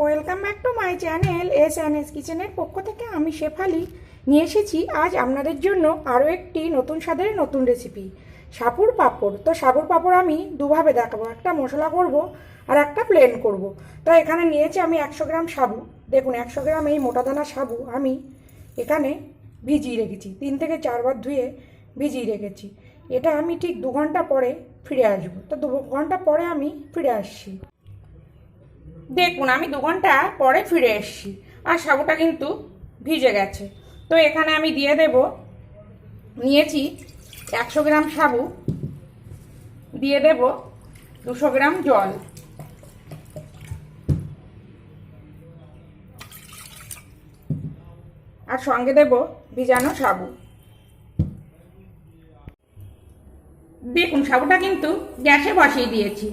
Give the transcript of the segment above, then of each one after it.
Welcome back to my channel S and S কিচেনের পক্ষ থেকে আমি শেফালি। নিয়ে এসেছি আজ আপনাদের জন্য আরও একটি নতুন স্বাদের নতুন রেসিপি সাপুর পাঁপড়। তো সাপুর পাঁপড় আমি দুভাবে দেখাবো, একটা মশলা করব আর একটা প্লেন করব। তো এখানে নিয়েছি আমি একশো গ্রাম সাবু। দেখুন, একশো গ্রাম এই মোটা দানা সাবু আমি এখানে ভিজিয়ে রেখেছি, তিন থেকে চারবার ধুয়ে ভিজিয়ে রেখেছি। এটা আমি ঠিক দু ঘণ্টা পরে ফিরে আসব। তো দু ঘণ্টা পরে আমি ফিরে আসছি। দেখুন, আমি দু ঘণ্টা পরে ফিরে এসেছি। আর সাবুটা কিন্তু ভিজে গেছে। তো এখানে আমি দিয়ে দেব, নিয়েছি একশো গ্রাম সাবু, দিয়ে দেব দুশো গ্রাম জল। আর সঙ্গে দেব ভিজানো সাবু। দেখুন, সাবুটা কিন্তু গ্যাসে বসিয়ে দিয়েছি।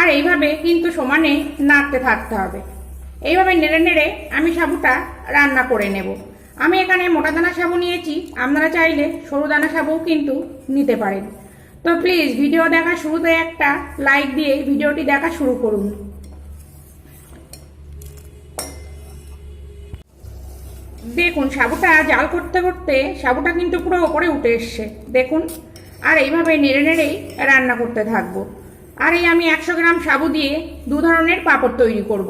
আর এইভাবে কিন্তু সমানে নাড়তে থাকতে হবে। এইভাবে নেড়ে নেড়ে আমি সাবুটা রান্না করে নেব। আমি এখানে মোটা দানা সাবু নিয়েছি, আপনারা চাইলে সরু দানা সাবুও কিন্তু নিতে পারেন। তো প্লিজ ভিডিও দেখা শুরুতে একটা লাইক দিয়ে ভিডিওটি দেখা শুরু করুন। দেখুন, সাবুটা জাল করতে করতে সাবুটা কিন্তু পুরো ওপরে উঠে এসছে। দেখুন, আর এইভাবে নেড়ে নেড়েই রান্না করতে থাকব। আর এই আমি একশো গ্রাম সাবু দিয়ে দু ধরনের পাঁপড় তৈরি করব।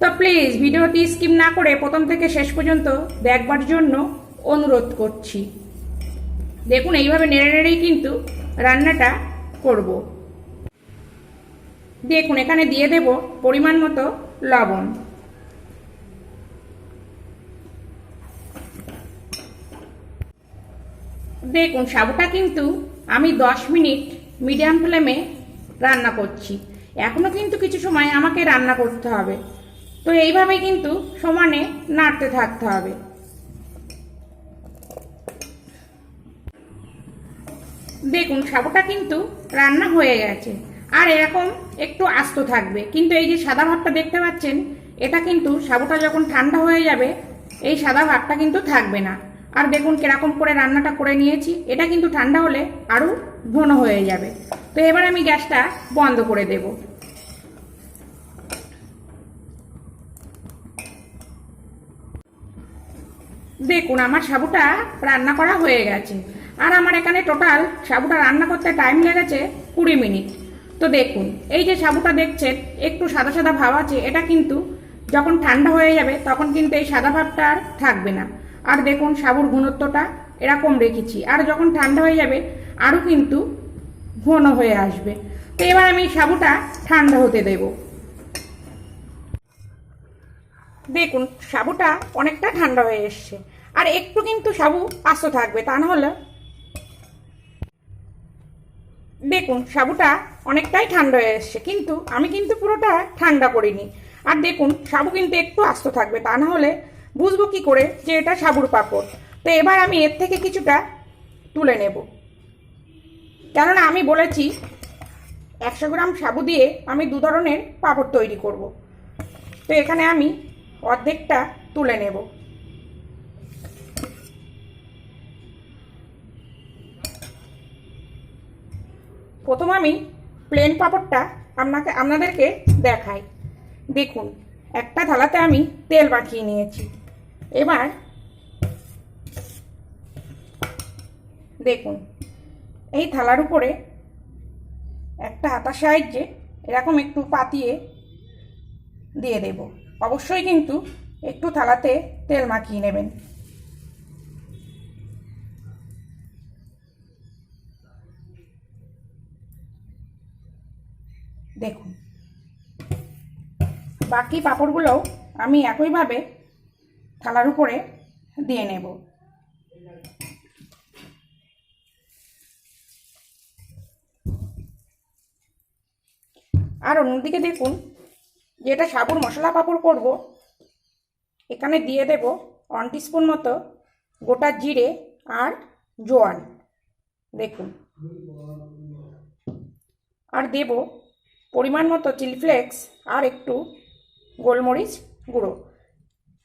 তো প্লিজ ভিডিওটি স্কিপ না করে প্রথম থেকে শেষ পর্যন্ত দেখবার জন্য অনুরোধ করছি দেখুন, এইভাবে নেড়ে নেড়েই কিন্তু রান্নাটা করব। দেখুন, এখানে দিয়ে দেব পরিমাণ মতো লবণ দেখুন, সাবুটা কিন্তু আমি দশ মিনিট মিডিয়াম ফ্লেমে রান্না করছি। এখনও কিন্তু কিছু সময় আমাকে রান্না করতে হবে। তো এইভাবে কিন্তু সমানে নাড়তে থাকতে হবে। দেখুন সাবুটা কিন্তু রান্না হয়ে গেছে। আর এরকম একটু আস্ত থাকবে। কিন্তু এই যে সাদা ভাতটা দেখতে পাচ্ছেন, এটা কিন্তু সাবুটা যখন ঠান্ডা হয়ে যাবে, এই সাদা ভাতটা কিন্তু থাকবে না। আর দেখুন কীরকম করে রান্নাটা করে নিয়েছি। এটা কিন্তু ঠান্ডা হলে আরও ঘন হয়ে যাবে। তো এবার আমি গ্যাসটা বন্ধ করে দেব। দেখুন, আমার সাবুটা রান্না করা হয়ে গেছে। আর আমার এখানে টোটাল সাবুটা রান্না করতে টাইম লেগেছে কুড়ি মিনিট। তো দেখুন, এই যে সাবুটা দেখছেন, একটু সাদা সাদা ভাব আছে, এটা কিন্তু যখন ঠান্ডা হয়ে যাবে, তখন কিন্তু এই সাদা ভাবটা আর থাকবে না। আর দেখুন, সাবুর ঘনত্বটা এরকম রেখেছি। আর যখন ঠান্ডা হয়ে যাবে, আরও কিন্তু ঘন হয়ে আসবে। তো এবার আমি সাবুটা ঠান্ডা হতে দেব। দেখুন, সাবুটা অনেকটা ঠান্ডা হয়ে এসছে। আর একটু কিন্তু সাবু আস্ত থাকবে, তা না হলে? দেখুন, সাবুটা অনেকটাই ঠান্ডা হয়ে এসছে, কিন্তু আমি কিন্তু পুরোটা ঠান্ডা করিনি। আর দেখুন, সাবু কিন্তু একটু আস্ত থাকবে, তা না হলে বুঝব কি করে যে এটা সাবুর পাপড়। তো এবার আমি এর থেকে কিছুটা তুলে নেব। কেননা আমি বলেছি, একশো গ্রাম সাবু দিয়ে আমি দু ধরনের পাঁপড় তৈরি করব। তো এখানে আমি অর্ধেকটা তুলে নেব। প্রথম আমি প্লেন পাঁপড়টা আপনাকে, আপনাদেরকে দেখাই। দেখুন, একটা থালাতে আমি তেল মাখিয়ে নিয়েছি। এবার দেখুন এই থালার উপরে একটা হাতার সাহায্যে এরকম একটু পাতিয়ে দিয়ে দেব। অবশ্যই কিন্তু একটু থালাতে তেল মাখিয়ে নেবেন। দেখুন। বাকি পাঁপড়গুলোও আমি একইভাবে থালার উপরে দিয়ে নেব। আর অন্যদিকে দেখুন, যেটা সাবুর মশলা পাঁপড় করব, এখানে দিয়ে দেব ওয়ান টিস্পুন মতো গোটা জিরে আর জোয়ান। দেখুন। আর দেব পরিমাণ মতো চিলি ফ্লেক্স আর একটু গোলমরিচ গুঁড়ো।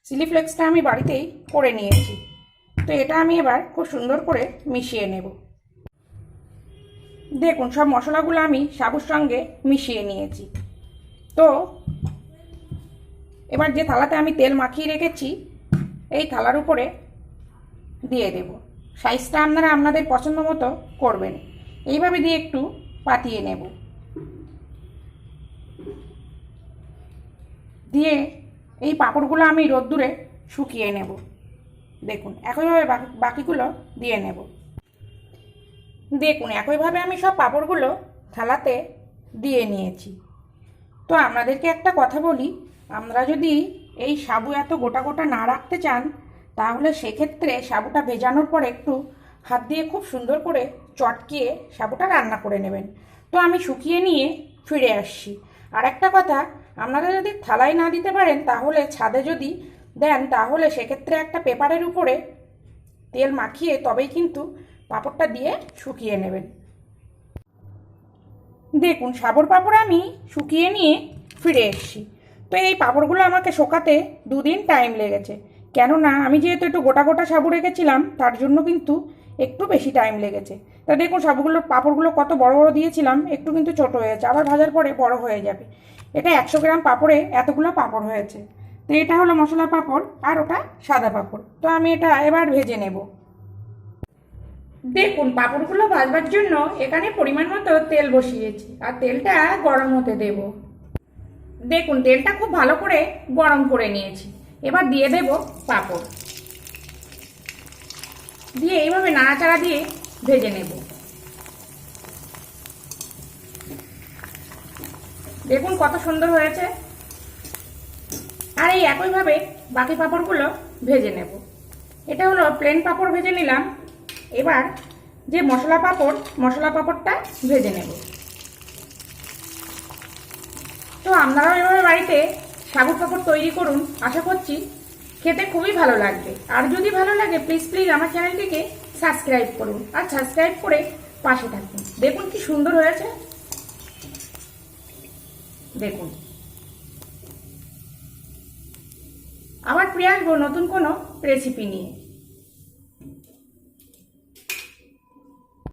চিলি ফ্লেক্সটা আমি বাড়িতেই করে নিয়েছি। তো এটা আমি এবার খুব সুন্দর করে মিশিয়ে নেব। দেখুন, সব মশলাগুলো আমি সাবুর সঙ্গে মিশিয়ে নিয়েছি। তো, এবার যে থালাতে আমি তেল মাখিয়ে রেখেছি, এই থালার উপরে দিয়ে দেব। সাইজটা আপনারা আপনাদের পছন্দ মতো করবেন। এইভাবে দিয়ে একটু পাতিয়ে নেব। দিয়ে এই পাঁপড়গুলো আমি রোদ্দুরে শুকিয়ে নেব। দেখুন, একইভাবে বাকিগুলো দিয়ে নেব। দেখুন, একইভাবে আমি সব পাঁপড়গুলো থালাতে দিয়ে নিয়েছি। তো আপনাদেরকে একটা কথা বলি, আমরা যদি এই সাবু এত গোটা গোটা না রাখতে চান, তাহলে সেক্ষেত্রে সাবুটা ভেজানোর পর একটু হাত দিয়ে খুব সুন্দর করে চটকিয়ে সাবুটা রান্না করে নেবেন। তো আমি শুকিয়ে নিয়ে ফিরে আসছি। আর একটা কথা, আপনারা যদি থালায় না দিতে পারেন, তাহলে ছাদে যদি দেন, তাহলে সেক্ষেত্রে একটা পেপারের উপরে তেল মাখিয়ে তবেই কিন্তু পাঁপড়টা দিয়ে শুকিয়ে নেবেন। দেখুন সাবর পাঁপড় আমি শুকিয়ে নিয়ে ফিরে এসেছি। তো এই পাঁপড়গুলো আমাকে শোকাতে দুদিন টাইম লেগেছে। কেননা, আমি যেহেতু একটু গোটা গোটা সাবু রেখেছিলাম, তার জন্য কিন্তু একটু বেশি টাইম লেগেছে। তা দেখুন, সাবুগুলো, পাঁপড়গুলো কত বড় বড় দিয়েছিলাম, একটু কিন্তু ছোট হয়েছে, আবার ভাজার পরে বড় হয়ে যাবে। এটা একশো গ্রাম পাঁপড়ে এতগুলো পাঁপড় হয়েছে। তো এটা হলো মশলা পাঁপড় আর ওটা সাদা পাঁপড়। তো আমি এটা এবার ভেজে নেব। দেখুন, পাঁপড়গুলো ভাজবার জন্য এখানে পরিমাণ মতো তেল বসিয়েছি, আর তেলটা গরম হতে দেব। দেখুন, তেলটা খুব ভালো করে গরম করে নিয়েছি। এবার দিয়ে দেব পাঁপড়। দিয়ে এইভাবে নাড়াচাড়া দিয়ে ভেজে নেব। দেখুন কত সুন্দর হয়েছে। আর এই একইভাবে বাকি পাঁপড়গুলো ভেজে নেব। এটা হলো প্লেন পাঁপড় ভেজে নিলাম। এবার যে মশলা পাঁপড়, মশলা পাঁপড়টা ভেজে নেব। তো আপনারাও এভাবে বাড়িতে সাবু পাঁপড় তৈরি করুন, আশা করছি খেতে খুবই ভালো লাগবে। আর যদি ভালো লাগে প্লিজ প্লিজ আমার চ্যানেলটিকে সাবস্ক্রাইব করুন আর সাবস্ক্রাইব করে পাশে থাকুন। দেখুন কি সুন্দর হয়েছে। দেখুন। আবার ফিরে আসব নতুন কোনো রেসিপি নিয়ে।